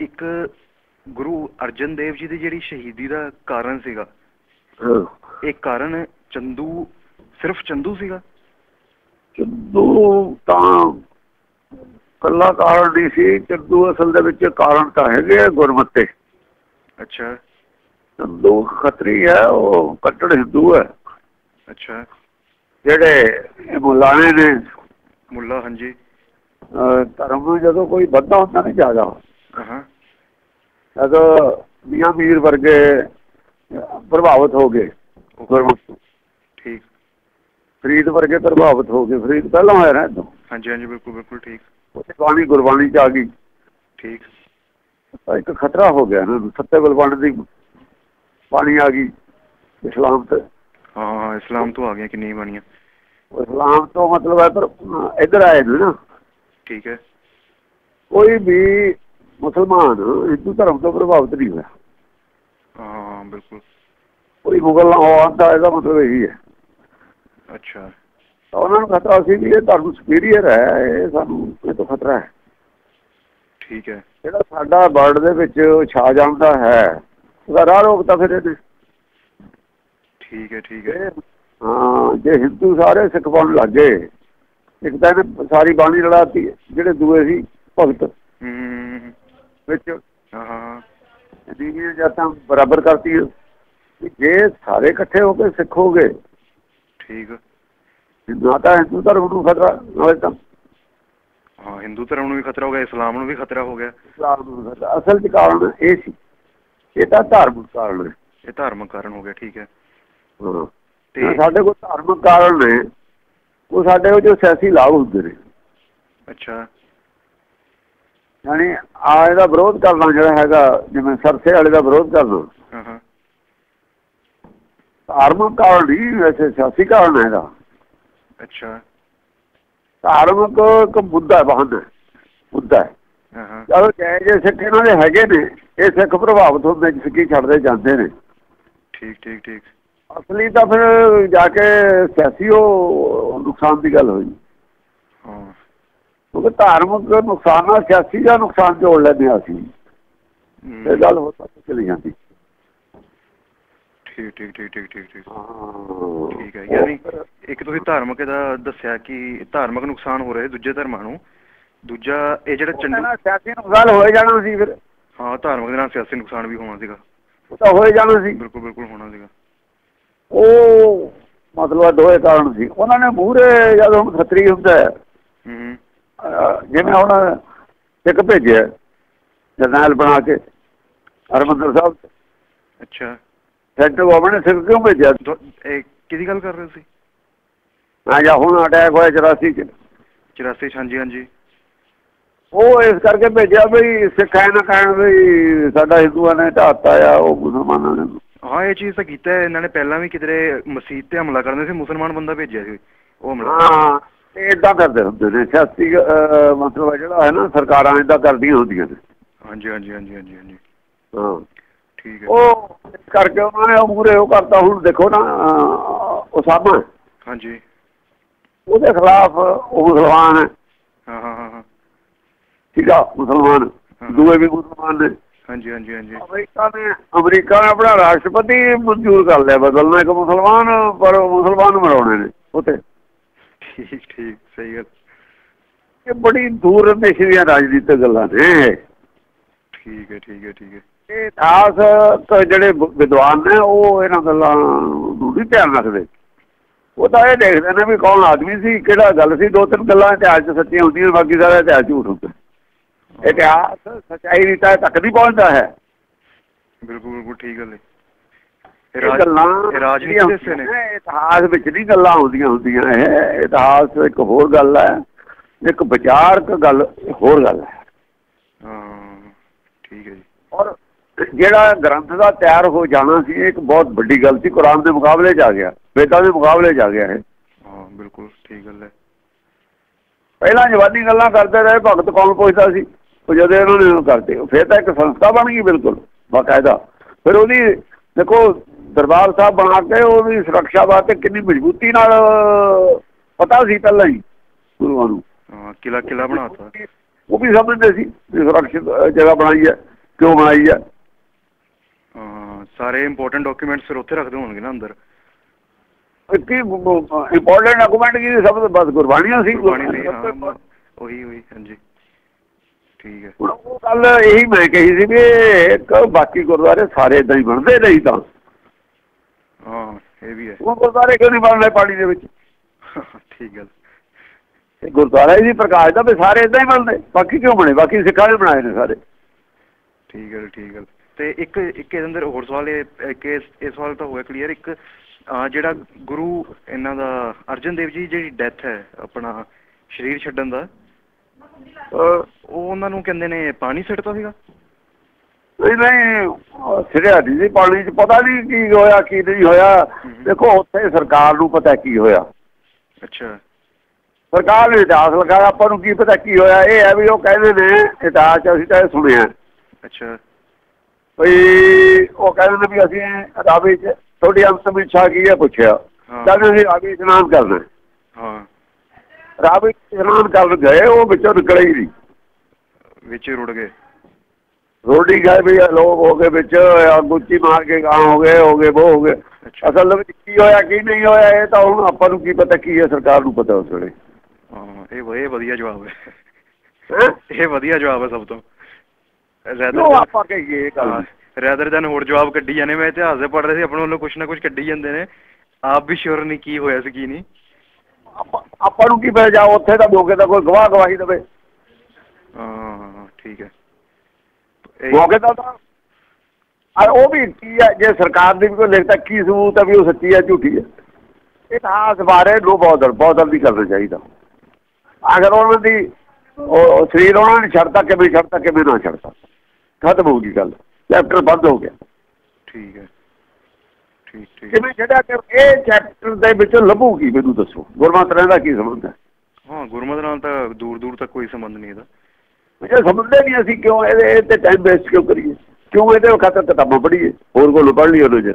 ਇੱਕ ਗੁਰੂ ਅਰਜਨ ਦੇਵ ਜੀ ਦੀ ਜਿਹੜੀ ਸ਼ਹੀਦੀ ਦਾ ਕਾਰਨ ਸੀਗਾ। ਇਹ ਕਾਰਨ ਚੰਦੂ ਸਿਰਫ ਚੰਦੂ ਸੀਗਾ? ਚੰਦੂ ਤਾਂ ਕੱਲਾ ਕਾਰਨ ਨਹੀਂ ਸੀ ਚੰਦੂ ਅਸਲ ਦੇ ਵਿੱਚ ਕਾਰਨ ਤਾਂ ਹੈਗੇ ਆ ਗੁਰਮਤਿ। ਅੱਛਾ। ਚੰਦੂ ਖੱਤਰੀ ਹੈ ਉਹ ਕੱਟੜ ਹਿੰਦੂ ਹੈ। ਅੱਛਾ। ਜਿਹੜੇ ਮੁਲਾਣੇ ਨੇ। ਮੁੱਲਾ ਹਾਂਜੀ। ਧਰਮ ਨੂੰ ਜਦੋਂ ਕੋਈ ਵੱਧਾ ਹੁੰਦਾ ਨਹੀਂ ਜ਼ਿਆਦਾ ਹਾਂ। ਜਦੋਂ ਮੀਆਂ ਮੀਰ ਵਰਗੇ ਪ੍ਰਭਾਵਿਤ ਹੋ ਗਏ ਤੋਂ। ਠੀਕ। ਫਰੀਦ ਵਰਗੇ ਪ੍ਰਭਾਵਿਤ ਹੋ ਗਏ ਫਰੀਦ ਪਹਿਲਾਂ ਹੋਇਆ ਨਾ ਇੱਥੋਂ। ਹਾਂਜੀ ਹਾਂਜੀ ਬਿਲਕੁਲ ਬਿਲਕੁਲ ਠੀਕ। ਉੱਥੇ ਬਾਣੀ ਗੁਰਬਾਣੀ ਚ ਆ ਗਈ। ਠੀਕ। ਤਾਂ ਇੱਕ ਖਤਰਾ ਹੋ ਗਿਆ ਨਾ ਸੱਤੇ ਬਲਵੰਡ ਦੀ ਬਾਣੀ ਆ ਗਈ ਇਸਲਾਮ ਤੇ। ਹਾਂ ਇਸਲਾਮ ਤੋਂ ਆ ਗਈਆਂ ਕਿੰਨੀਆਂ ਬਾਣੀਆਂ। ਇਸਲਾਮ ਤੋਂ ਮਤਲਬ ਹੈ ਪਰ ਇੱਧਰ ਆਏ ਨਾ। ਠੀਕ ਹੈ। ਕੋਈ ਵੀ ਮੁਸਲਮਾਨ ਹਿੰਦੂ ਧਰਮ ਤੋਂ ਪ੍ਰਭਾਵਿਤ ਨਹੀਂ ਹੋਇਆ। ਹਾਂ ਬਿਲਕੁਲ। ਕੋਈ ਮੁਗਲ ਆਉਣ ਦਾ ਇਹਦਾ ਮਤਲਬ ਇਹੀ ਹੈ। ਅੱਛਾ। ਉਹਨਾਂ ਨੂੰ ਖਤਰਾ ਸੀ ਕਿ ਇਹ ਧਰਮ ਸੁਪੀਰੀਅਰ ਹੈ ਇਹ ਸਾਨੂੰ ਇਹ ਤੋਂ ਖਤਰਾ ਹੈ। ਠੀਕ ਹੈ। ਜਿਹੜਾ ਸਾਡਾ ਵਰਲਡ ਦੇ ਵਿੱਚ ਛਾ ਜਾਂਦਾ ਹੈ ਉਹਦਾ ਰਾਹ ਰੋਕਤਾ ਫਿਰ ਇਹਨੇ। ਠੀਕ ਹੈ ਠੀਕ ਹੈ। ਹਾਂ ਜੇ ਹਿੰਦੂ ਸਾਰੇ ਸਿੱਖ ਬਣ ਲੱਗੇ ਇੱਕ ਤਾਂ ਇਹਨੇ ਸਾਰੀ ਬਾਣੀ ਲੜਾਤੀ ਜਿਹੜੇ ਦੂਏ ਸੀ ਭਗਤ। ਹੂੰ। ਵਿੱਚ ਹਾਂ ਦੀਵੀਆਂ ਜਾਤਾਂ ਬਰਾਬਰ ਕਰਤੀ ਜੇ ਸਾਰੇ ਇਕੱਠੇ ਹੋ ਕੇ ਸਿੱਖੋਗੇ ਠੀਕ। ਨਾ ਤਾਂ ਹਿੰਦੂ ਧਰਮ ਨੂੰ ਖਤਰਾ ਨਾਲੇ ਤਾਂ ਹਾਂ ਹਿੰਦੂ ਧਰਮ ਨੂੰ ਵੀ ਖਤਰਾ ਹੋ ਗਿਆ ਇਸਲਾਮ ਨੂੰ ਵੀ ਖਤਰਾ ਹੋ ਗਿਆ। ਇਸਲਾਮ ਨੂੰ ਖਤਰਾ। ਅਸਲ ਚ ਕਾਰਨ ਇਹ ਸੀ ਇਹ ਤਾਂ ਧਾਰਮਿਕ ਕਾਰਨ ਹੈ। ਇਹ ਧਾਰਮਿਕ ਕਾਰਨ ਹੋ ਗਿਆ ਠੀਕ ਹੈ। ਤੇ ਸਾਡੇ ਕੋਲ ਧਾਰਮਿਕ ਕਾਰਨ ਨੇ ਉਹ ਸਾਡੇ ਉਹ ਜੋ ਸਿਆਸੀ ਲਾਭ ਹੁੰਦੇ ਨੇ। ਅੱਛਾ। ਯਾਨੀ ਆ ਇਹਦਾ ਵਿਰੋਧ ਕਰਨਾ ਜਿਹੜਾ ਹੈਗਾ ਜਿਵੇਂ ਸਰਸੇ ਵਾਲੇ ਦਾ ਵਿਰੋਧ ਕਰਨਾ। ਹਾਂ ਹਾਂ। ਧਾਰਮਿਕ ਕਾਰਨ ਨਹੀਂ ਵੈਸੇ ਸਿਆਸੀ ਕਾਰਨ ਹੈ ਇਹਦਾ। ਅੱਛਾ। ਧਾਰਮਿਕ ਇੱਕ ਮੁੱਦਾ ਬਹਾਨਾ ਹੈ, ਮੁੱਦਾ ਹੈ। ਹਾਂ ਹਾਂ। ਚਲੋ ਜੈ ਜੇ ਸਿੱਖ ਇਹਨਾਂ ਦੇ ਹੈਗੇ ਨੇ ਇਹ ਸਿੱਖ ਪ੍ਰਭਾਵਿਤ ਹੁੰਦੇ ਸਿੱਖੀ ਛੱਡਦੇ ਜਾਂਦੇ ਨੇ। ਠੀਕ ਠੀਕ ਠੀਕ। ਅਸਲੀ ਤਾਂ ਫਿਰ ਜਾ ਕੇ ਸਿਆਸੀ ਉਹ ਨੁਕਸਾਨ ਦੀ ਗੱਲ ਹੋਈ। ਹਾਂ। ਕਿਉਂਕਿ ਧਾਰਮਿਕ ਨੁਕਸਾਨ ਨਾਲ ਸਿਆਸੀ ਦਾ ਨੁਕਸਾਨ ਜੋੜ ਲੈਂਦੇ ਹਾਂ ਅਸੀਂ। ਇਹ ਗੱਲ ਹੋ ਸਕਦੀ ਚਲੀ ਜਾਂਦੀ। ਠੀਕ ਠੀਕ ਠੀਕ ਠੀਕ ਠੀਕ ਠੀਕ। ਠੀਕ ਹੈ ਯਾਨੀ ਇੱਕ ਤੁਸੀਂ ਧਾਰਮਿਕ ਦਾ ਦੱਸਿਆ ਕਿ ਧਾਰਮਿਕ ਨੁਕਸਾਨ ਹੋ ਰਿਹਾ ਦੂਜੇ ਧਰਮਾਂ ਨੂੰ। ਦੂਜਾ ਇਹ ਜਿਹੜਾ ਚੰਡੂ ਚੰਡਾ ਸਿਆਸੀ ਨੁਕਸਾਨ ਹੋਏ ਜਾਣਾ ਸੀ ਫਿਰ। ਹਾਂ ਧਾਰਮਿਕ ਦੇ ਨਾਲ ਸਿਆਸੀ ਨੁਕਸਾਨ ਵੀ ਹੋਣਾ ਸੀਗਾ। ਉਹ ਤਾਂ ਹੋਏ ਜਾਣਾ ਸੀ। ਬਿਲਕੁਲ ਬਿਲਕੁਲ ਹੋਣਾ ਸੀਗਾ। ਉਹ ਮਤਲਬ ਦੋਏ ਕਾਰਨ ਸੀ। ਉਹਨਾਂ ਨੇ ਮੂਹਰੇ ਜਦੋਂ ਹੁਣ ਖੱਤਰੀ ਹੁੰਦਾ ਹੈ, ਜਿਵੇਂ ਹੁਣ ਇੱਕ ਭੇਜਿਆ ਜਰਨੈਲ ਬਣਾ ਕੇ ਹਰਮੰਦਰ ਸਾਹਿਬ ਅੱਛਾ। ਸੈਂਟਰ ਗਵਰਨਮੈਂਟ ਨੇ ਸਿੱਖ ਕਿਉਂ ਭੇਜਿਆ? ਕਿਹਦੀ ਗੱਲ ਕਰ ਰਹੇ ਸੀ? ਮੈਂ ਜਾਂ ਹੁਣ ਅਟੈਕ ਹੋਇਆ 84 ਚ। 84 ਚ ਹਾਂਜੀ ਹਾਂਜੀ। ਉਹ ਇਸ ਕਰਕੇ ਭੇਜਿਆ ਵੀ ਸਿੱਖ ਨਾ ਕਹਿਣ ਵੀ ਸਾਡਾ ਹਿੰਦੂਆਂ ਨੇ ਢਾਤਾ ਆ ਉਹ ਮੁਸਲਮਾਨਾਂ ਨੇ। ਹਾਂ ਇਹ ਚੀਜ਼ ਤਾਂ ਕੀਤਾ। ਇਹਨਾਂ ਨੇ ਪਹਿਲਾਂ ਵੀ ਕਿਧਰੇ ਮਸਜਿਦ ਤੇ ਹਮਲਾ ਕਰਨ ਸੀ ਮੁਸਲਮਾਨ ਬੰਦਾ ਭੇਜਿਆ ਸੀ ਉਹ ਹਮਲਾ। ਹਾਂ ਇਦਾਂ ਕਰਦੇ ਹੁੰਦੇ ਨੇ ਸਿਆਸੀ ਮਤਲਬ ਜਿਹੜਾ ਹੈ ਨਾ ਸਰਕਾਰਾਂ ਇਦਾਂ ਕਰਦੀਆਂ ਹੁੰਦੀਆਂ ਨੇ। ਹਾਂਜੀ ਹਾਂਜੀ ਹਾਂਜੀ ਹਾਂਜੀ ਹਾਂਜੀ। ਹਾਂ। ਠੀਕ ਹੈ। ਉਹ ਕਰਕੇ ਉਹਨਾਂ ਨੇ ਉਹ ਮੂਹਰੇ ਉਹ ਕਰਤਾ ਹੁਣ ਦੇਖੋ ਨਾ ਉਸਾਮਾ। ਹਾਂਜੀ। ਉਹਦੇ ਖਿਲਾਫ ਉਹ ਮੁਸਲਮਾਨ ਹੈ। ਹਾਂ ਹਾਂ ਠੀਕ ਆ ਮੁਸਲਮਾਨ। ਦੂਏ ਵੀ ਮੁਸਲਮਾਨ ਨੇ। ਹਾਂਜੀ ਹਾਂਜੀ ਹਾਂਜੀ। ਅਮਰੀਕਾ ਨੇ ਅਮਰੀਕਾ ਨੇ ਆਪਣਾ ਰਾਸ਼ਟਰਪਤੀ ਮਨਜ਼ੂਰ ਕਰ ਲਿਆ ਬਦਲਣਾ ਇੱਕ ਮੁਸਲਮਾਨ ਪਰ ਮੁਸਲਮਾਨ ਮਰਾਉਣੇ ਨੇ ਉੱਥੇ। ਠੀਕ ਠੀਕ ਸਹੀ ਗੱਲ। ਇਹ ਬੜੀ ਦੂਰ ਅੰਦੇਸ਼ੀ ਦੀਆਂ ਰਾਜਨੀਤਿਕ ਗੱਲਾਂ ਨੇ ਠੀਕ ਹੈ ਠੀਕ ਹੈ ਠੀਕ ਹੈ। ਇਹ ਤੋਂ ਜਿਹੜੇ ਵਿ- ਵਿਦਵਾਨ ਨੇ ਉਹ ਇਹਨਾਂ ਗੱਲਾਂ ਨੂੰ ਨਹੀਂ ਧਿਆਨ ਰੱਖਦੇ। ਉਹ ਤਾਂ ਇਹ ਦੇਖਦੇ ਨੇ ਵੀ ਕੌਣ ਆਦਮੀ ਸੀ ਕਿਹੜਾ ਗੱਲ ਸੀ ਦੋ ਤਿੰਨ ਗੱਲਾਂ ਇਤਿਹਾਸ 'ਚ ਸੱਚੀਆਂ ਹੁੰਦੀਆਂ ਬਾਕੀ ਸਾਰਾ ਇਤਿਹਾਸ ਝੂਠ ਹੁੰਦਾ। ਇਤਿਹਾਸ ਸੱਚਾਈ ਦੀ ਤਾਂ ਤੱਕ ਨਹੀਂ ਪਹੁੰਚਦਾ ਹੈ। ਬਿਲਕੁਲ ਬਿਲਕੁਲ ਠੀਕ ਗੱਲ ਹੈ। ਇਤਿਹਾਸ ਵਿੱਚ ਨਹੀਂ ਗੱਲਾਂ ਹੁੰਦੀਆਂ ਹੁੰਦੀਆਂ ਇਹ ਇਤਿਹਾਸ ਇੱਕ ਹੋਰ ਗੱਲ ਹੈ ਇੱਕ ਵਿਚਾਰਕ ਗੱਲ ਹੋਰ ਗੱਲ ਹੈ। ਹਾਂ ਠੀਕ ਹੈ ਜੀ। ਔਰ ਜਿਹੜਾ ਗ੍ਰੰਥ ਦਾ ਤਿਆਰ ਹੋ ਜਾਣਾ ਸੀ ਇੱਕ ਬਹੁਤ ਵੱਡੀ ਗੱਲ ਸੀ ਕੁਰਾਨ ਦੇ ਮੁਕਾਬਲੇ 'ਚ ਆ ਗਿਆ ਵੇਦਾਂ ਦੇ ਮੁਕਾਬਲੇ 'ਚ ਆ ਗਿਆ ਇਹ। ਹਾਂ ਬਿਲਕੁਲ ਠੀਕ ਗੱਲ ਹੈ। ਪਹਿਲਾਂ ਜਵਾਨੀ ਗੱਲਾਂ ਕਰਦੇ ਰਹੇ ਭਗਤ ਕੌਣ ਪੁੱਛਦਾ ਸੀ? ਉਹ ਜਦੋਂ ਇਹਨਾਂ ਨੇ ਉਹ ਕਰਤੇ ਫਿਰ ਤਾਂ ਇੱਕ ਸੰਸਥਾ ਬਣ ਗਈ ਬਿਲਕੁਲ ਬਾਕਾਇਦਾ। ਫਿਰ ਉਹਦੀ ਦੇਖੋ ਦਰਬਾਰ ਸਾਹਿਬ ਬਣਾ ਕੇ ਉਹਦੀ ਸੁਰੱਖਿਆ ਵਾਸਤੇ ਕਿੰਨੀ ਮਜ਼ਬੂਤੀ ਨਾਲ ਪਤਾ ਸੀ ਪਹਿਲਾਂ ਹੀ ਗੁਰੂਆਂ ਨੂੰ। ਹਾਂ ਕਿਲਾ ਕਿਲਾ ਬਣਾਤਾ। ਉਹ ਵੀ ਸਮਝਦੇ ਸੀ ਸੁਰੱਖਿਅਤ ਜਗ੍ਹਾ ਬਣਾਈ ਹੈ ਕਿਉਂ ਬਣਾਈ ਹੈ। ਸਾਰੇ ਇੰਪੋਰਟੈਂਟ ਡਾਕੂਮੈਂਟਸ ਫਿਰ ਉੱਥੇ ਰੱਖਦੇ ਹੋਣਗੇ ਨਾ ਅੰਦਰ। ਕੀ ਇੰਪੋਰਟੈਂਟ ਡਾਕੂਮੈਂਟ ਕੀ ਸਭ ਤੋਂ ਬਸ ਗੁਰਬਾਣੀਆਂ ਸੀ। ਉਹੀ ਉਹੀ ਹਾਂਜੀ। ਠੀਕ ਹੈ। ਉਹ ਗੱਲ ਇਹੀ ਮੈਂ ਕਹੀ ਸੀ ਵੀ ਇੱਕ ਬਾਕੀ ਗੁਰਦੁਆਰੇ ਸਾਰੇ ਇਦਾਂ ਹੀ ਬਣਦੇ ਨਹੀਂ ਤਾਂ। ਹਾਂ ਇਹ ਵੀ ਹੈ। ਉਹ ਗੁਰਦੁਆਰੇ ਕਿਉਂ ਨਹੀਂ ਬਣਦੇ ਪਾਣੀ ਦੇ ਵਿੱਚ? ਠੀਕ ਹੈ। ਇਹ ਗੁਰਦੁਆਰਾ ਹੀ ਪ੍ਰਕਾਸ਼ ਦਾ ਵੀ ਸਾਰੇ ਇਦਾਂ ਹੀ ਬਣਦੇ। ਬਾਕੀ ਕਿਉਂ ਬਣੇ? ਬਾਕੀ ਸਿੱਖਾਂ ਨੇ ਬਣਾਏ ਨੇ ਸਾਰੇ। ਠੀਕ ਹੈ ਠੀਕ ਹੈ। ਤੇ ਇੱਕ ਇੱਕ ਇਹਦੇ ਅੰਦਰ ਹੋਰ ਸਵਾਲ ਇਹ ਇੱਕ ਇਸ ਇਹ ਸਵਾਲ ਤਾਂ ਹੋ ਗਿਆ ਕਲੀਅਰ ਇੱਕ ਜਿਹੜਾ ਗੁਰੂ ਇਹਨਾਂ ਦਾ ਅਰਜਨ ਦੇਵ ਜੀ ਜਿਹੜੀ ਡੈਥ ਹੈ ਆਪਣਾ ਸਰੀਰ ਛੱਡਣ ਦਾ ਉਹ ਉਹਨਾਂ ਨੂੰ ਕਹਿੰਦੇ ਨੇ ਪਾਣੀ ਸਿੱਟਦਾ ਸੀਗਾ। ਨਹੀਂ ਨਹੀਂ ਸਿਰਿਆ ਦੀ ਪਾਣੀ ਚ ਪਤਾ ਨਹੀਂ ਕੀ ਹੋਇਆ ਕੀ ਨਹੀਂ ਹੋਇਆ। ਦੇਖੋ ਉੱਥੇ ਸਰਕਾਰ ਨੂੰ ਪਤਾ ਕੀ ਹੋਇਆ। ਅੱਛਾ। ਸਰਕਾਰ ਨੇ ਇਤਿਹਾਸ ਲਗਾਇਆ ਆਪਾਂ ਨੂੰ ਕੀ ਪਤਾ ਕੀ ਹੋਇਆ। ਇਹ ਹੈ ਵੀ ਉਹ ਕਹਿੰਦੇ ਨੇ ਇਤਿਹਾਸ ਅਸੀਂ ਤਾਂ ਸੁਣਿਆ। ਅੱਛਾ। ਵੀ ਉਹ ਕਹਿੰਦੇ ਨੇ ਵੀ ਅਸੀਂ ਰਾਵੀ ਚ ਤੁਹਾਡੀ ਅੰਤਮ ਇੱਛਾ ਕੀ ਹੈ ਪੁੱਛਿਆ। ਕਹਿੰਦੇ ਅਸੀਂ ਰਾਵੀ ਇਸ਼ਨਾਨ ਕਰਨਾ ਹੈ। ਹਾਂ ਰਾਵੀ ਇਸ਼ਨਾਨ ਕਰਨ ਗਏ ਉਹ ਵਿੱਚੋਂ ਨਿਕਲੇ ਹੀ ਨਹੀਂ। ਵਿੱਚ ਰੁੜ ਗਏ। ਰੋਡੀ ਗਏ ਵੀ ਲੋਕ ਹੋ ਗਏ ਵਿੱਚ ਆ ਗੁੱਚੀ ਮਾਰ ਕੇ ਗਾਂ ਹੋ ਗਏ ਹੋ ਗਏ ਉਹ ਹੋ ਗਏ। ਅਸਲ ਵਿੱਚ ਕੀ ਹੋਇਆ ਕੀ ਨਹੀਂ ਹੋਇਆ ਇਹ ਤਾਂ ਹੁਣ ਆਪਾਂ ਨੂੰ ਕੀ ਪਤਾ ਕੀ ਹੈ ਸਰਕਾਰ ਨੂੰ ਪਤਾ ਉਸ ਵੇਲੇ। ਹਾਂ ਇਹ ਇਹ ਵਧੀਆ ਜਵਾਬ ਹੈ? ਇਹ ਵਧੀਆ ਜਵਾਬ ਹੈ ਸਭ ਤੋਂ। ਕਿਉਂ ਆਪਾਂ ਕਹੀਏ ਇਹ ਗੱਲ? ਰੈਦਰ ਦੈਨ ਹੋਰ ਜਵਾਬ ਕੱਢੀ ਜਾਂਦੇ ਮੈਂ ਇਤਿਹਾਸ ਦੇ ਪੜ੍ਹ ਰਿਹਾ ਸੀ ਆਪਣੇ ਵੱਲੋਂ ਕੁਛ ਨਾ ਕੁਛ ਕੱਢੀ ਜਾਂਦੇ ਨੇ। ਆਪ ਵੀ ਸ਼ੋਰ ਨਹੀਂ ਕੀ ਹੋਇਆ ਸੀ ਕੀ ਨਹੀਂ। ਆਪਾਂ ਨੂੰ ਕੀ ਪਤਾ ਜਾ ਉੱਥੇ ਤਾਂ ਮੌਕੇ ਦਾ ਕੋਈ ਗਵਾਹ ਗਵਾਹੀ ਦੇਵੇ। ਹਾਂ ਠੀਕ ਹੈ। ਮੌਕੇ ਦਾ ਤਾਂ ਆ ਉਹ ਵੀ ਕੀ ਹੈ ਜੇ ਸਰਕਾਰ ਦੀ ਵੀ ਕੋਈ ਲਿਖਤਾ ਕੀ ਸਬੂਤ ਹੈ ਵੀ ਉਹ ਸੱਚੀ ਹੈ ਝੂਠੀ ਹੈ? ਇਤਿਹਾਸ ਬਾਰੇ ਨੂੰ ਬੌਧਲ ਬੌਧਲ ਵੀ ਕਰਨਾ ਚਾਹੀਦਾ। ਅਗਰ ਉਹਨਾਂ ਦੀ ਉਹ ਸਰੀਰ ਉਹਨਾਂ ਨੇ ਛੱਡਤਾ ਕਿਵੇਂ ਛੱਡਤਾ ਕਿਵੇਂ ਨਾ ਛੱਡਤਾ। ਖਤਮ ਹੋ ਗਈ ਗੱਲ। ਚੈਪਟਰ ਬੰਦ ਹੋ ਗਿਆ। ਠੀਕ ਹੈ। ਠੀਕ ਠੀਕ। ਕਿਵੇਂ ਜਿਹੜਾ ਕਿ ਇਹ ਚੈਪਟਰ ਦੇ ਵਿੱਚ ਲੱਭੂਗੀ ਮੈਨੂੰ ਦੱਸੋ। ਗੁਰਮਤਿ ਰਹਿੰਦਾ ਕੀ ਸੰਬੰਧ ਹੈ? ਹਾਂ ਗੁਰਮਤ ਨਾਲ ਤਾਂ ਦੂਰ ਦੂਰ ਤੱਕ ਕੋਈ ਸੰਬੰਧ ਨਹੀਂ ਇਹਦਾ। ਜੇ ਸਮਝਦੇ ਨਹੀਂ ਅਸੀਂ ਕਿਉਂ ਇਹਦੇ ਇਹ ਤੇ ਟਾਈਮ ਵੇਸਟ ਕਿਉਂ ਕਰੀਏ? ਕਿਉਂ ਇਹਦੇ ਖਾਤਰ ਕਿਤਾਬਾਂ ਪੜ੍ਹੀਏ? ਹੋਰ ਕੋਲ ਪੜ੍ਹ ਲਈ ਉਹਨੇ ਜੇ